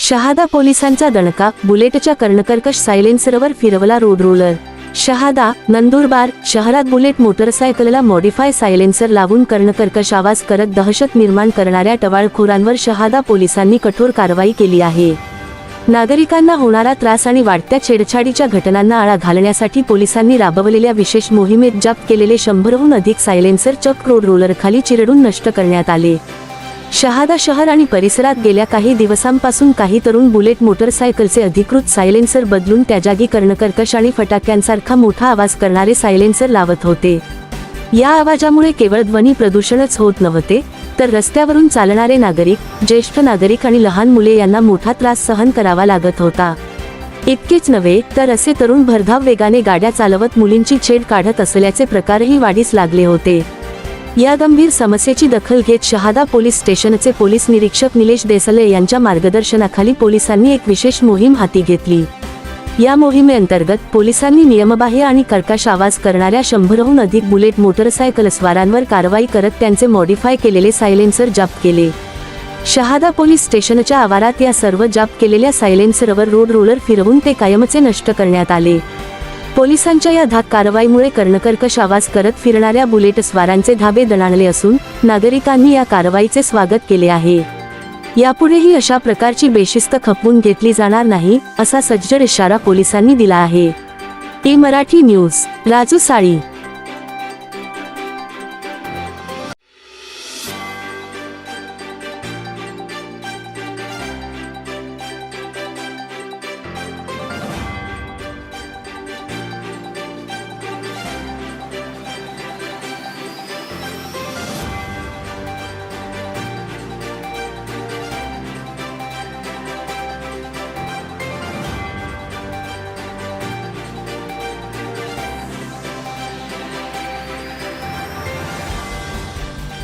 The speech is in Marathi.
शहादा पोलिसांचा दणका बुलेटच्या कर्णकर्कश सायलेन्सरवर फिरवला रोड रोलर. शहादा नंदुरबार शहरात बुलेट मोटरसायकलला मॉडिफाय सायलेन्सर लावून कर्णकर्कश आवाज करत दहशत निर्माण करणाऱ्या टवाळखोरांवर शहादा पोलिसांनी कठोर कारवाई केली आहे. नागरिकांना होणारा त्रास आणि वाढत्या छेडछाडीच्या घटनांना आळा घालण्यासाठी पोलिसांनी राबवलेल्या विशेष मोहिमेत जप्त केलेले शंभरहून अधिक सायलेन्सर चक रोड रोलरखाली चिरडून नष्ट करण्यात आले. शहादा शहर आणि परिसरात गेल्या काही दिवसांपासून काही तरुण बुलेट मोटरसायकलचे अधिकृत सायलेन्सर बदलून त्या जागी कर्णकर्कश आणि फटाक्यांसारखा मोठा आवाज करणारे सायलेन्सर लावत होते. या आवाजामुळे केवळ ध्वनी प्रदूषणच होत नव्हते तर रस्त्यावरून चालणारे नागरिक ज्येष्ठ नागरिक आणि लहान मुले यांना मोठा त्रास सहन करावा लागत होता. इतकेच नव्हे तर असे तरुण भरधाव वेगाने गाड्या चालवत मुलींची छेड काढत असल्याचे प्रकारही वाढीस लागले होते. या गंभीर समस्येची दखल घेत शहादा पोलीस स्टेशनचे पोलीस निरीक्षक निलेश देसले यांच्या मार्गदर्शनाखाली पोलिसांनी एक विशेष मोहीम हाती घेतली. या मोहिमेअंतर्गत पोलिसांनी नियमबाह्य आणि कर्कश आवाज करणाऱ्या शंभरहून अधिक बुलेट मोटरसायकल स्वारांवर कारवाई करत त्यांचे मॉडिफाय केलेले सायलेन्सर जप्त केले. शहादा पोलीस स्टेशनच्या आवारात या सर्व जप्त केलेल्या सायलेन्सरवर रोड रोलर फिरवून ते कायमचे नष्ट करण्यात आले. पोलिसांच्या या धाक कारवाईमुळे कर्णकर्कश आवाज करत फिरणाऱ्या बुलेटस्वारांचे धाबे दणाणले असून नागरिकांनी या कारवाईचे स्वागत केले आहे. यापुढेही अशा प्रकारची बेशिस्त खपवून घेतली जाणार नाही असा सज्जड इशारा पोलिसांनी दिला आहे. E Marathi news Raju Sali.